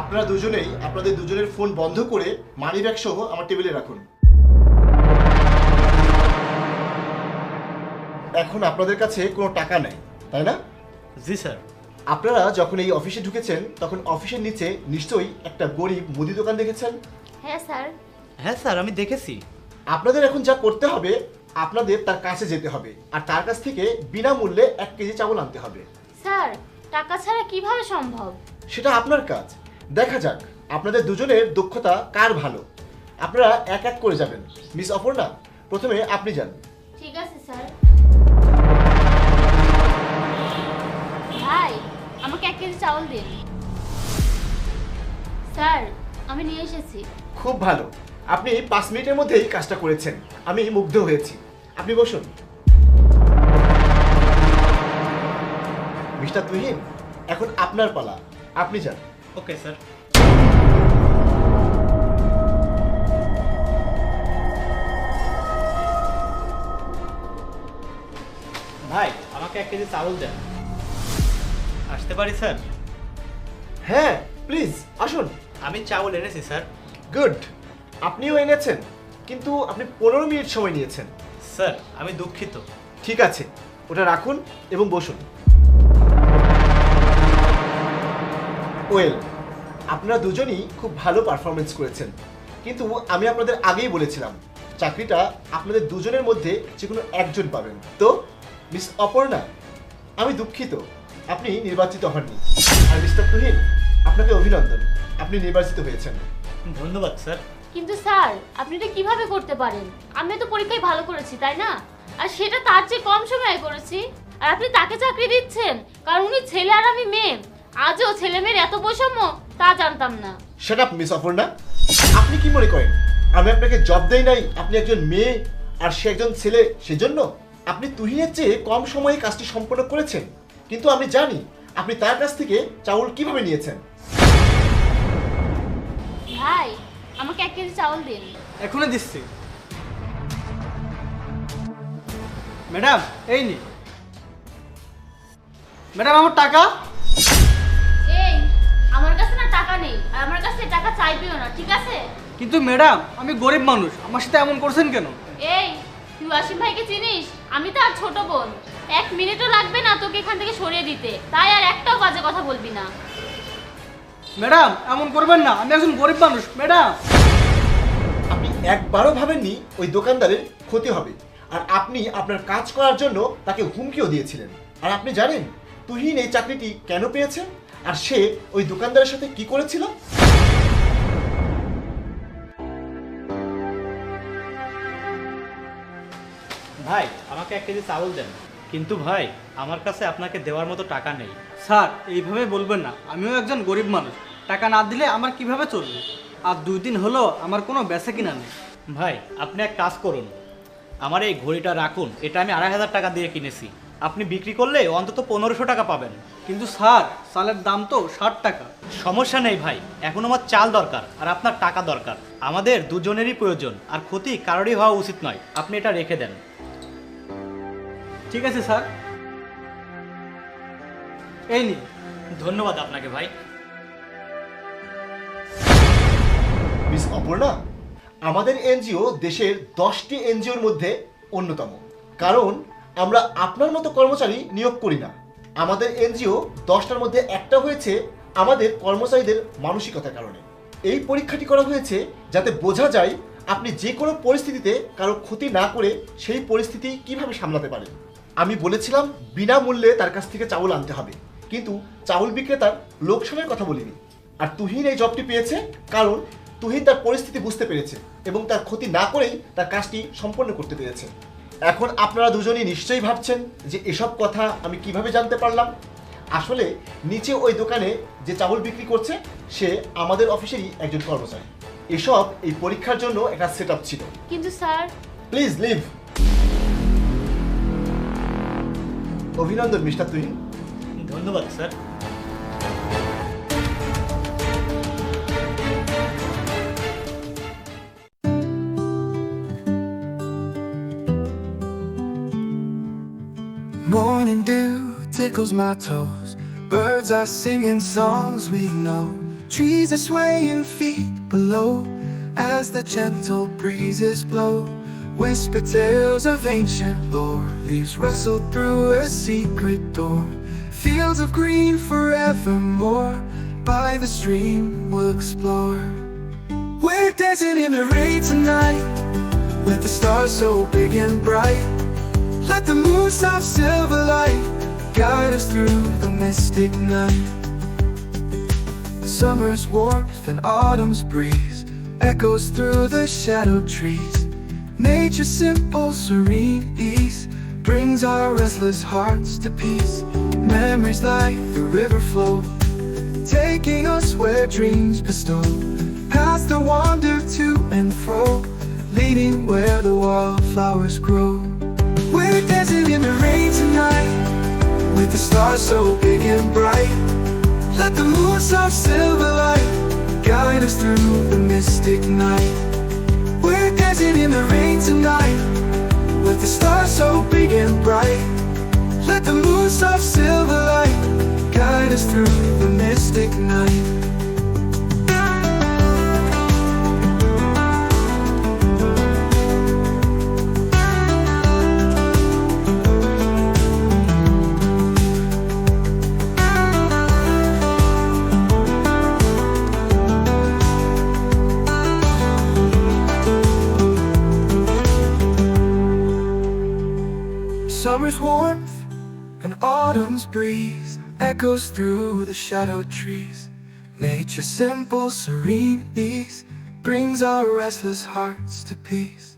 আপনারা দুজনেই আপনাদের দুজনের ফোন বন্ধ করে মানি ব্যাগ সহ আমার টেবিলে রাখুন। এখন আপনাদের কাছে কোনো টাকা নেই তাই না? জি স্যার। আপনারা যখন এই অফিসে ঢুকেছেন তখন অফিসের নিচে নিশ্চয়ই একটা গরিব মুদি দোকান দেখেছেন? হ্যাঁ স্যার। হ্যাঁ স্যার আমি দেখেছি। আপনাদের এখন যা করতে হবে আপনাদের তার কাছে যেতে হবে আর তার কাছ থেকে বিনামূল্যে এক কেজি চাউল আনতে হবে। স্যার টাকা ছাড়া কীভাবে সম্ভব? সেটা আপনার কাজ। দেখা যাক আপনাদের দুজনের দক্ষতা কার ভালো? আপনারা এক এক করে যাবেন। মিস অপর্ণা প্রথমে আপনি যান। ঠিক আছে স্যার। ভাই আমাকে এক কেজি চাউল দিন। স্যার আমি নিয়ে এসেছি। খুব ভালো। আপনি পাঁচ মিনিটের মধ্যেই কাজটা করেছেন। আমি মুগ্ধ হয়েছি। আপনি বসুন। মিস্টার তুহিন এখন আপনার পালা। আপনি যান। ওকে স্যার ভাই আমাকে এক কেজি চাউল দেন। আসতে পারি স্যার? হ্যাঁ প্লিজ আসুন। আমি চাউল এনেছি স্যার। গুড আপনিও এনেছেন কিন্তু আপনি পনেরো মিনিট সময় নিয়েছেন। স্যার আমি দুঃখিত। ঠিক আছে ওটা রাখুন এবং বসুন। ওয়েল আপনারা দুজনই খুব ভালো পারফরমেন্স করেছেন। কিন্তু আমি আপনাদের আগেই বলেছিলাম চাকরিটা আপনাদের দুজনের মধ্যে যে কোনো একজন পাবেন। তো মিস অপর্ণা আমি দুঃখিত আপনি নির্বাচিত হননি। আর মিস্টার তুহিন আপনাকে অভিনন্দন আপনি নির্বাচিত হয়েছেন। ধন্যবাদ স্যার। কিন্তু স্যার আপনি এটা কীভাবে করতে পারেন? আমি তো পরীক্ষায় ভালো করেছি তাই না? আর সেটা তার চেয়ে কম সময়ে করেছি। আর আপনি তাকে চাকরি দিচ্ছেন কারণ উনি ছেলে আর আমি মেয়ে। আজও ছেলেমেয়ের এত বৈষম্য তা জানতাম না। সেট আপ মিস অপর্ণা আপনি কি মনে করেন? আমি আপনাকে জব দেই নাই আপনি একজন মেয়ে আর সে একজন ছেলে সেজন্য আপনি তুহিনের চেয়ে কম সময়ে কাজটি সম্পন্ন করেছেন। কিন্তু আমি জানি আপনি তার কাছ থেকে চাউল কীভাবে নিয়েছেন। ভাই আমাকে এক কেজি চাউল দিন। এখনই দিচ্ছি। ম্যাডাম এই নি ম্যাডাম আমার টাকা? চাইবেও না ঠিক আছে? কিন্তু ম্যাডাম আমি গরিব মানুষ আমার সাথে এমন করছেন কেন? এই তুই ওয়াসিম ভাইকে চিনিস? আমি তো আর ছোট বোন। এক মিনিটও লাগবে না তোকে এখান থেকে সরিয়ে দিতে। তাই আর একটাও বাজে কথা বলবি না। ম্যাডাম এমন করবেন না আমি একজন গরিব মানুষ ম্যাডাম। আপনি একবারও ভাবেননি ওই দোকানদারের ক্ষতি হবে। আর আপনি আপনার কাজ করার জন্য তাকে হুমকিও দিয়েছিলেন। আর আপনি জানেন তুহিন এই চাকরিটি কেন পেয়েছে আর সে ওই দোকানদারের সাথে কি করেছিল? ভাই আমাকে এক কেজি চাউল দেন। কিন্তু ভাই আমার কাছে আপনাকে দেওয়ার মতো টাকা নেই। স্যার এইভাবে বলবেন না। আমিও একজন গরিব মানুষ। টাকা না দিলে আমার কীভাবে চলবে? আর দুই দিন হলো আমার কোনো বেচা কিনা নেই। ভাই আপনি এক কাজ করুন। আমার এই ঘড়িটা রাখুন। এটা আমি আড়াই হাজার টাকা দিয়ে কিনেছি। আপনি বিক্রি করলে অন্তত পনেরোশো টাকা পাবেন। কিন্তু স্যার চালের দাম তো ষাট টাকা। সমস্যা নেই ভাই। এখন আমার চাল দরকার আর আপনার টাকা দরকার। আমাদের দুজনেরই প্রয়োজন। আর ক্ষতি কারোরই হওয়া উচিত নয়। আপনি এটা রেখে দেন। ঠিক আছে, স্যার। এই নিন। ধন্যবাদ আপনাকে, ভাই। মিস অপর্ণা, আমাদের এনজিও দেশের দশটি এনজিওর মধ্যে অন্যতম। কারণ, আমরা আপনার মতো কর্মচারী নিয়োগ করি না। আমাদের এনজিও দশটার মধ্যে একটা হয়েছে আমাদের কর্মচারীদের মানসিকতার কারণে। এই পরীক্ষাটি করা হয়েছে যাতে বোঝা যায় আপনি যে কোনো পরিস্থিতিতে কারও ক্ষতি না করে সেই পরিস্থিতি কীভাবে সামলাতে পারেন। আমি বলেছিলাম বিনামূল্যে তার কাছ থেকে চাউল আনতে হবে। কিন্তু চাউল বিক্রেতার লোকসানের কথা বলিনি। আর তুহিন এই জবটি পেয়েছে কারণ তুহিন তার পরিস্থিতি বুঝতে পেরেছে এবং তার ক্ষতি না করেই তার কাজটি সম্পন্ন করতে পেরেছে। এখন আপনারা দুজনই নিশ্চয়ই ভাবছেন যে এসব কথা আমি কীভাবে জানতে পারলাম? আসলে নিচে ওই দোকানে যে চাউল বিক্রি করছে সে আমাদের অফিসেরই একজন কর্মচারী। এসব এই পরীক্ষার জন্য একটা সেট ছিল। কিন্তু স্যার প্লিজ লিভ। অভিনন্দন মিস্টার তুহিন ধন্যবাদ sir Morning dew tickles my toes. Birds are singing songs we know. Trees are swaying feet below as the gentle breezes blow. Whisper tales of ancient lore, leaves rustle through a secret door. Fields of green forevermore, by the stream we'll explore. We're dancing in the rain tonight, with the stars so big and bright. Let the moon's soft silver light guide us through the mystic night. Summer's warmth and autumn's breeze echoes through the shadowed trees. Nature's simple, serene ease brings our restless hearts to peace. Memories like the river flow, taking us where dreams bestow. Past the wander to and fro, leading where the wildflowers grow. We're dancing in the rain tonight, with the stars so big and bright. Let the moon's soft silver light guide us through the mystic night. Tonight, with the stars so big and bright. Let the moon's soft silver light guide us through the mystic night. Breeze echoes through the shadowed trees. Nature's simple, serene ease brings our restless hearts to peace.